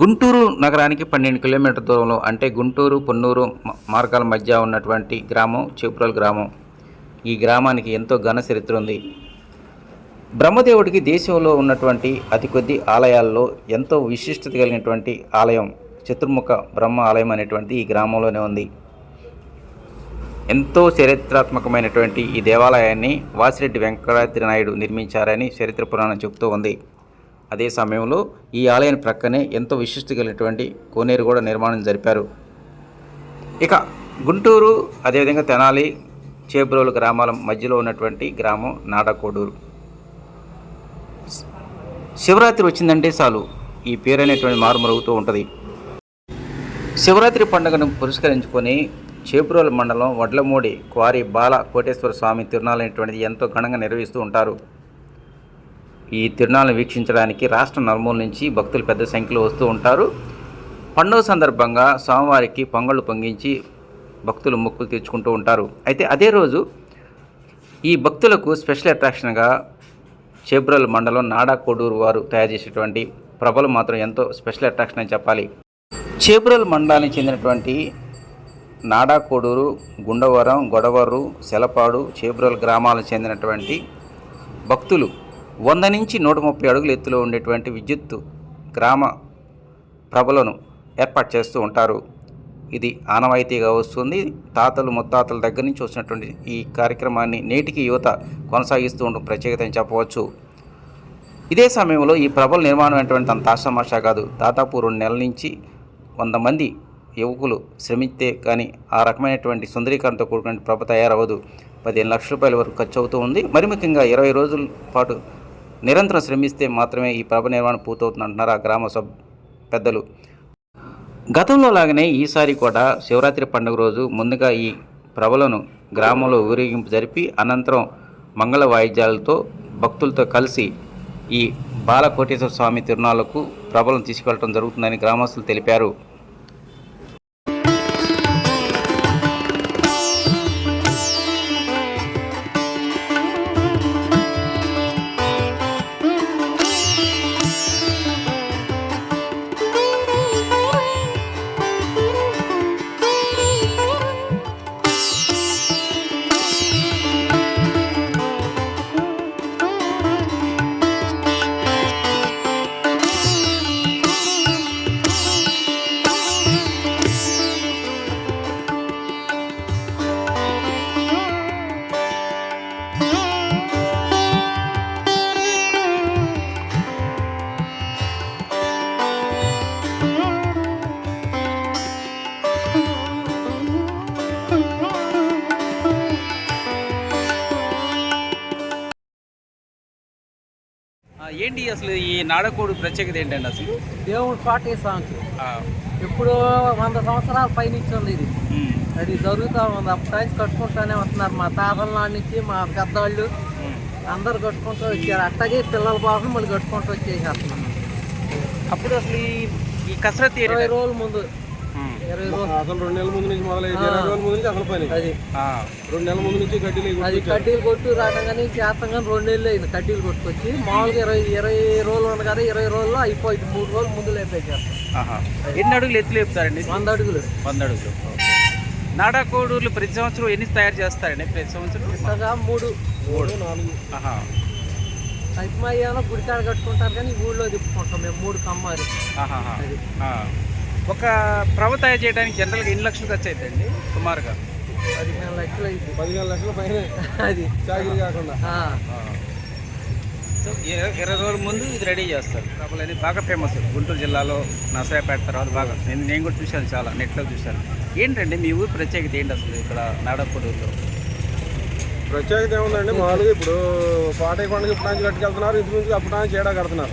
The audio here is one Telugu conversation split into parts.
గుంటూరు నగరానికి పన్నెండు కిలోమీటర్ దూరంలో అంటే గుంటూరు పొన్నూరు మార్గాల మధ్య ఉన్నటువంటి గ్రామం చేపురల్ గ్రామం. ఈ గ్రామానికి ఎంతో ఘన చరిత్ర ఉంది. బ్రహ్మదేవుడికి దేశంలో ఉన్నటువంటి అతి కొద్ది ఆలయాల్లో ఎంతో విశిష్టత కలిగినటువంటి ఆలయం చతుర్ముఖ బ్రహ్మ ఆలయం అనేటువంటి ఈ గ్రామంలోనే ఉంది. ఎంతో చరిత్రాత్మకమైనటువంటి ఈ దేవాలయాన్ని వాసిరెడ్డి వెంకటాద్రి నాయుడు నిర్మించారని చరిత్ర పురాణం చెబుతూ ఉంది. అదే సమయంలో ఈ ఆలయం ప్రక్కనే ఎంతో విశిష్ట కలిగినటువంటి కోనేరు కూడా నిర్మాణం జరిపారు. ఇక గుంటూరు అదేవిధంగా తెనాలి చేబ్రోలు గ్రామాల మధ్యలో ఉన్నటువంటి గ్రామం నాడకోడూరు. శివరాత్రి వచ్చిందంటే చాలు. ఈ పేరు అనేటువంటి మారుమరుగుతూ ఉంటుంది. శివరాత్రి పండుగను పురస్కరించుకొని చేపురోల మండలం వడ్లమూడి క్వారీ బాల కోటేశ్వర స్వామి తిరునాళ్ళు అనేటువంటిది ఎంతో ఘనంగా నిర్వహిస్తూ ఉంటారు. ఈ తిరునాళ్ళను వీక్షించడానికి రాష్ట్ర నలుమూల నుంచి భక్తులు పెద్ద సంఖ్యలో వస్తూ ఉంటారు. పండుగ సందర్భంగా స్వామివారికి పొంగళ్ళు పొంగించి భక్తులు మొక్కులు తీర్చుకుంటూ ఉంటారు. అయితే అదే రోజు ఈ భక్తులకు స్పెషల్ అట్రాక్షన్గా చేబ్రల్ మండలం నాడా కోడూరు వారు తయారు చేసేటువంటి ప్రభలు మాత్రం ఎంతో స్పెషల్ అట్రాక్షన్ అని చెప్పాలి. చేబ్రల్ మండలానికి చెందినటువంటి నాడా కోడూరు గుండవరం గొడవరు సెలపాడు చేబ్రల్ గ్రామాలకు చెందినటువంటి భక్తులు వంద నుంచి నూట ముప్పై అడుగుల ఎత్తులో ఉండేటువంటి విద్యుత్ గ్రామ ప్రభలను ఏర్పాటు చేస్తూ ఉంటారు. ఇది ఆనవాయితీగా వస్తుంది. తాతలు ముత్తాతల దగ్గర నుంచి వచ్చినటువంటి ఈ కార్యక్రమాన్ని నేటికి యువత కొనసాగిస్తూ ఉండడం ప్రత్యేకత అని చెప్పవచ్చు. ఇదే సమయంలో ఈ ప్రభల నిర్మాణం అనేటువంటి అంత ఆషామాషా కాదు. దాదాపు రెండు నెలల నుంచి వంద మంది యువకులు శ్రమిస్తే కానీ ఆ రకమైనటువంటి సుందరీకరణతో కూడుకున్న ప్రభ తయారవ్వదు. పదిహేను లక్షల రూపాయల వరకు ఖర్చు అవుతూ ఉంది. మరి ముఖ్యంగా ఇరవై రోజుల పాటు నిరంతరం శ్రమిస్తే మాత్రమే ఈ ప్రభ నిర్మాణం పూర్తవుతుంది అంటున్నారు ఆ గ్రామ సభ పెద్దలు. గతంలో లాగానే ఈసారి కూడా శివరాత్రి పండుగ రోజు ముందుగా ఈ ప్రభలను గ్రామంలో ఊరేగింపు జరిపి అనంతరం మంగళ వాయిద్యాలతో భక్తులతో కలిసి ఈ బాలకోటేశ్వర స్వామి తిరునాళ్ళకు ప్రభలను తీసుకెళ్ళడం జరుగుతుందని గ్రామస్తులు తెలిపారు. ఏంటి అసలు ఈ నాడకోడు ప్రత్యేకత ఏంటండి అసలు? దేవుడు పాటే సాంగ్ ఇప్పుడు వంద సంవత్సరాల పైనుంచి ఉంది ఇది. అది జరుగుతూ ఉంది. అప్పటి నుంచి కట్టుకుంటూనే వస్తున్నారు మా తాతల నాటి నుంచి మా పెద్దవాళ్ళు అందరు కట్టుకుంటూ వచ్చారు. అట్టగే పిల్లల కోసం మళ్ళీ కట్టుకుంటూ వచ్చేసేస్తున్నాం. అప్పుడు అసలు ఈ- ఈ కసరత్? ఇరవై రోజుల ముందు అసలు రెండు నెలల ముందు నుంచి మొదలైంది ఇరవై రోజుల ముందు నుంచి అసలు పని. అది. ఆ, రెండు నెలల ముందు నుంచి గడ్డీలు ఇవి అది కడ్డీలు కొట్టు రావడం కానీ చేస్తాం కానీ రెండు నెలలు అయింది కడ్డీలు కొట్టుకొచ్చి. మామూలుగా ఇరవై ఇరవై రోజులు ఉంది కదా ఇరవై రోజుల్లో అయిపోయింది. మూడు రోజులు ముందు లేపేసేస్తాం ఆహా. ఎన్ని అడుగులు ఎత్తు లేపుతారండి? వంద అడుగులు. వంద అడుగులు. నాడాకోడూర్లు ప్రతి సంవత్సరం ఎన్ని తయారు చేస్తారండి ప్రతి సంవత్సరం? మూడు. మూడు. నాలుగు. ఆహా. సైతమయ్యాలో గుడికాడ కట్టుకుంటారు కానీ ఊళ్ళో తిప్పుకుంటాం మేము. మూడు కమ్మారు. అది. ఆ. ఒక ప్రభ తయారు చేయడానికి జనరల్గా ఎన్ని లక్షలు ఖర్చు అవుతాయండి సుమారుగా. పదిహేను లక్షలు అయింది. పదిహేను లక్షల పైన. అది. చాకిరీ కాకుండా. సో ఇర- ఇరవై రోజుల ముందు ఇది రెడీ చేస్తారు. ప్రభలు అనేది బాగా ఫేమస్ గుంటూరు జిల్లాలో నసరాపేట తర్వాత బాగా. నేను నేను కూడా చూశాను చాలా నెట్లో చూశాను. ఏంటండి మీ ఊరు ప్రత్యేకత ఏంటి అసలు ఇక్కడ నాడకోడూరులో ప్రత్యేకత ఏముందండి? మామూలుగా ఇప్పుడు పాటే పండుగ ఇప్పుడు నుంచి కట్టుకెళ్తున్నారు. ఇంటి నుంచి అప్పుడు నుంచి ఏడా కడుతున్నారు.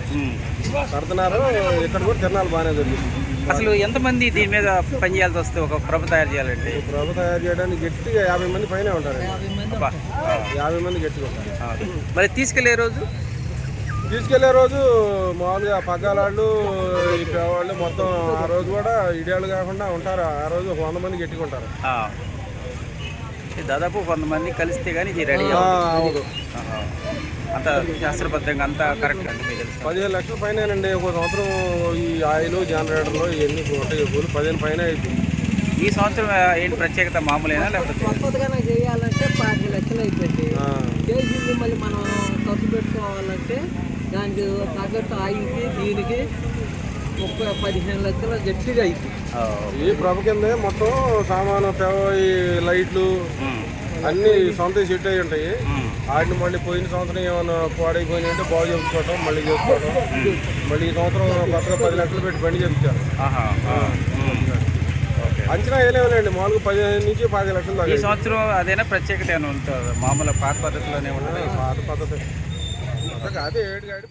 కడుతున్నారు. ఇక్కడ కూడా తిరణాలు బాగానే జరిగింది అసలు ఎంతమంది దీని మీద పని చేయాల్సి వస్తే ఒక ప్రభ తయారు చేయాలంటే ప్రభు తయారు చేయడానికి గట్టిగా యాభై మంది పైనే ఉంటారు. యాభై మంది గట్టిగా ఉంటారు. మరి తీసుకెళ్ళే రోజు? తీసుకెళ్ళే రోజు మామూలుగా పగ్గాలాళ్ళు ఈ పేవాళ్ళు మొత్తం ఆ రోజు కూడా ఇడియాలు కాకుండా ఉంటారు. ఆ రోజు ఒక వంద మంది గట్టిగా ఉంటారు. దాదాపు కొంతమంది కలిస్తే కానీ ఇది రెడీ అవును. అంత శాస్త్రబద్ధంగా అంత కరెక్ట్ అండి మీకు తెలుసు. పదిహేను లక్షల పైన ఒక సంవత్సరం ఈ ఆయిల్ జనరేటర్లు ఇవన్నీ ఉంటాయి పూలు పదిహేను పైన అయిపోయింది ఈ సంవత్సరం ఏంటి ప్రత్యేకత మామూలేనా లేకపోతే? కొత్తగా చేయాలంటే పాతి లక్షలు అయిపోయింది. చేసింది మళ్ళీ మనం ఖర్చు పెట్టుకోవాలంటే దానికి తగ్గట్టు ఆయిల్కి దీనికి ముప్పై పదిహేను లక్షల గట్టిగా అయిపోయింది ఆ, ఈ ప్రభ కిందే మొత్తం సామాను ఈ లైట్లు అన్ని సొంత సెట్ అయి ఉంటాయి. వాటిని మళ్ళీ పోయిన సంవత్సరం ఏమైనా పాడైపోయినాయి అంటే బాగు చేసుకోవటం మళ్ళీ చేసుకోవటం. మళ్ళీ ఈ సంవత్సరం కొత్తగా పది లక్షలు పెట్టి బండి చెప్తారు అంచనా వేయలేవులేండి మామూలుగా పదిహేను నుంచి పది లక్షలు ఈ సంవత్సరం అదేనా ప్రత్యేకత ఏమైనా ఉంటుంది? మామూలు పాత పద్ధతిలోనే ఉంటుంది? పాత పద్ధతి. అదే ఏడు గాడి